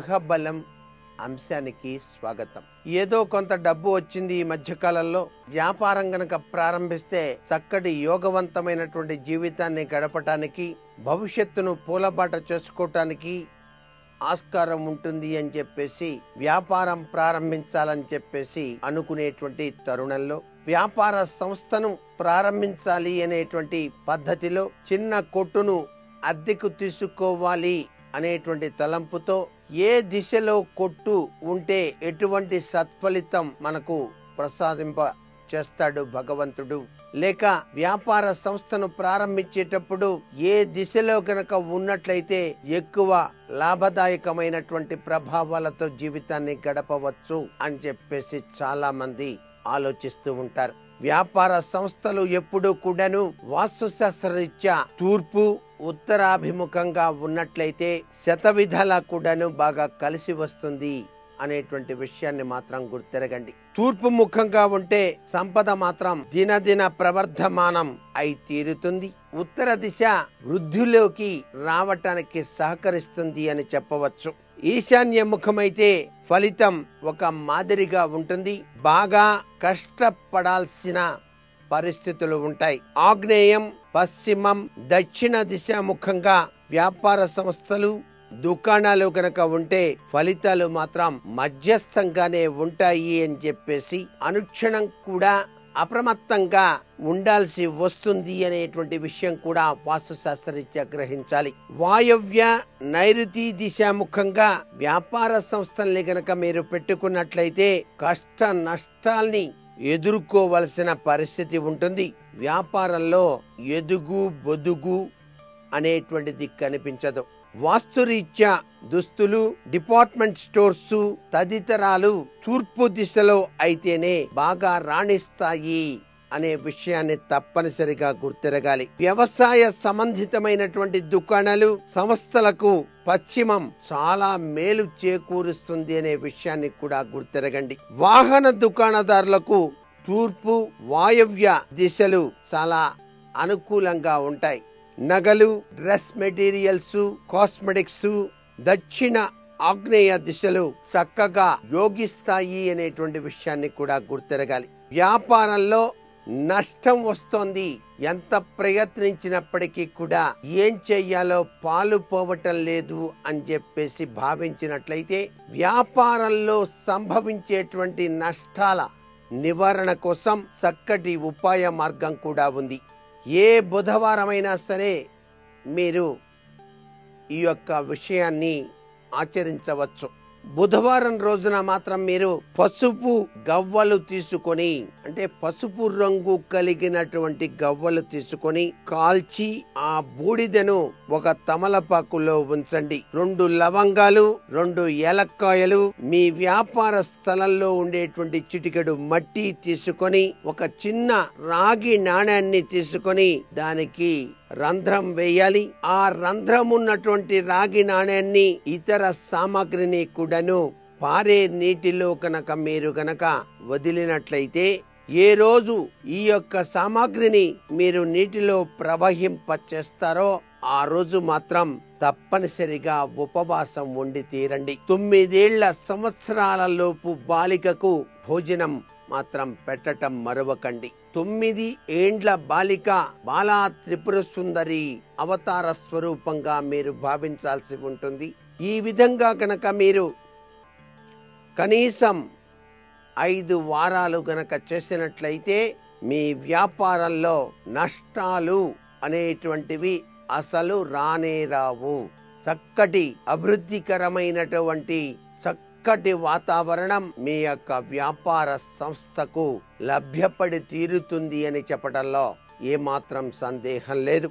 గృహబలం అంశానికి స్వాగతం. ఏదో కొంత డబ్బు వచ్చింది ఈ మధ్యకాలంలో. వ్యాపారం గనక ప్రారంభిస్తే చక్కటి యోగవంతమైనటువంటి జీవితాన్ని గడపటానికి భవిష్యత్తును పూలబాట చేసుకోవటానికి ఆస్కారం ఉంటుంది అని చెప్పేసి వ్యాపారం ప్రారంభించాలని చెప్పేసి అనుకునేటువంటి తరుణంలో వ్యాపార సంస్థను ప్రారంభించాలి అనేటువంటి పద్ధతిలో చిన్న కొట్టును అద్దెకు తీసుకోవాలి అనేటువంటి తలంపుతో ఏ దిశలో కొట్టు ఉంటే ఎటువంటి సత్ఫలితం మనకు ప్రసాదింప చేస్తాడు భగవంతుడు. లేక వ్యాపార సంస్థను ప్రారంభించేటప్పుడు ఏ దిశలో గనక ఉన్నట్లయితే ఎక్కువ లాభదాయకమైనటువంటి ప్రభావాలతో జీవితాన్ని గడపవచ్చు అని చెప్పేసి చాలా మంది ఆలోచిస్తూ ఉంటారు. వ్యాపార సంస్థలు ఎప్పుడూ కూడాను వాస్తుశాస్త్రరీత్యా తూర్పు ఉత్తరాభిముఖంగా ఉన్నట్లయితే శతవిధాలా కూడాను బాగా కలిసి వస్తుంది అనేటువంటి విషయాన్ని మాత్రం గుర్తెరగండి. తూర్పు ముఖంగా ఉంటే సంపద మాత్రం దినదిన ప్రవర్ధమానం అయి తీరుతుంది. ఉత్తర దిశ వృద్ధిలోకి రావటానికి సహకరిస్తుంది అని చెప్పవచ్చు. ఈశాన్య ముఖమైతే ఫలితం ఒక మాదిరిగా ఉంటుంది. బాగా కష్టపడాల్సిన పరిస్థితులు ఉంటాయి. ఆగ్నేయం పశ్చిమం దక్షిణ దిశాముఖంగా వ్యాపార సంస్థలు దుకాణాలు కనుక ఉంటే ఫలితాలు మాత్రం మధ్యస్థంగానే ఉంటాయి అని చెప్పేసి అనుక్షణం కూడా అప్రమత్తంగా ఉండాల్సి వస్తుంది అనేటువంటి విషయం కూడా వాస్తుశాస్త్రరీత్యా గ్రహించాలి. వాయవ్య నైరుతి దిశాముఖంగా వ్యాపార సంస్థల్ని గనక మీరు పెట్టుకున్నట్లయితే కష్ట నష్టాల్ని ఎదుర్కోవలసిన పరిస్థితి ఉంటుంది. వ్యాపారంలో ఎదుగు బొదుగు అనేటువంటిది కనిపించదు. వాస్తురీత్యా దుస్తులు డిపార్ట్మెంట్ స్టోర్స్ తదితరాలు తూర్పు దిశలో అయితేనే బాగా రాణిస్తాయి. అనే విషయాన్ని తప్పనిసరిగా గుర్తిరగాలి. వ్యవసాయ సంబంధితమైనటువంటి దుకాణాలు సంస్థలకు పశ్చిమం చాలా మేలు చేకూరుస్తుంది అనే విషయాన్ని కూడా గుర్తిరగండి. వాహన దుకాణదారులకు తూర్పు వాయవ్య దిశలు చాలా అనుకూలంగా ఉంటాయి. నగలు డ్రెస్ మెటీరియల్స్ కాస్మెటిక్స్ దక్షిణ ఆగ్నేయ దిశలు చక్కగా యోగిస్తాయి అనేటువంటి విషయాన్ని కూడా గుర్తిరగాలి. వ్యాపారంలో నష్టం వస్తోంది. ఎంత ప్రయత్నించినప్పటికీ కూడా ఏం చెయ్యాలో పాలు పోవటం లేదు అని చెప్పేసి భావించినట్లయితే వ్యాపారంలో సంభవించేటువంటి నష్టాల నివారణ కోసం చక్కటి ఉపాయ మార్గం కూడా ఉంది. ఏ బుధవారమైనా సరే మీరు ఈ యొక్క విషయాన్ని ఆచరించవచ్చు. బుధవారం రోజున మాత్రం మీరు పసుపు గవ్వలు తీసుకొని అంటే పసుపు రంగు కలిగినటువంటి గవ్వలు తీసుకొని కాల్చి ఆ బూడిదను ఒక తమలపాకులో ఉంచండి. రెండు లవంగాలు రెండు ఏలక్కాయలు మీ వ్యాపార స్థలంలో ఉండేటువంటి చిటికెడు మట్టి తీసుకొని ఒక చిన్న రాగి నాణ్యాన్ని తీసుకొని దానికి రంధ్రం వేయాలి. ఆ రంధ్రం ఉన్నటువంటి రాగి నాణ్యాన్ని ఇతర సామాగ్రిని కూడాను పారే నీటిలో కనుక మీరు కనుక వదిలినట్లయితే ఏ రోజు ఈ యొక్క సామాగ్రిని మీరు నీటిలో ప్రవహింప చేస్తారో ఆ రోజు మాత్రం తప్పనిసరిగా ఉపవాసం ఉండి తీరండి. తొమ్మిదేళ్ళ సంవత్సరాల లోపు బాలికకు భోజనం మాత్రం పెట్టటం మరవకండి. తొమ్మిది ఏండ్ల బాలిక బాలా త్రిపుర సుందరి అవతార స్వరూపంగా మీరు భావించాల్సి ఉంటుంది. ఈ విధంగా గనక మీరు కనీసం ఐదు వారాలు గనక చేసినట్లయితే మీ వ్యాపారంలో నష్టాలు అనేటువంటివి అసలు రానే రావు. చక్కటి అభివృద్ధికరమైనటువంటి చక్కటి వాతావరణం మీ యొక్క వ్యాపార సంస్థకు లభ్యపడి తీరుతుంది అని చెప్పడంలో ఏమాత్రం సందేహం లేదు.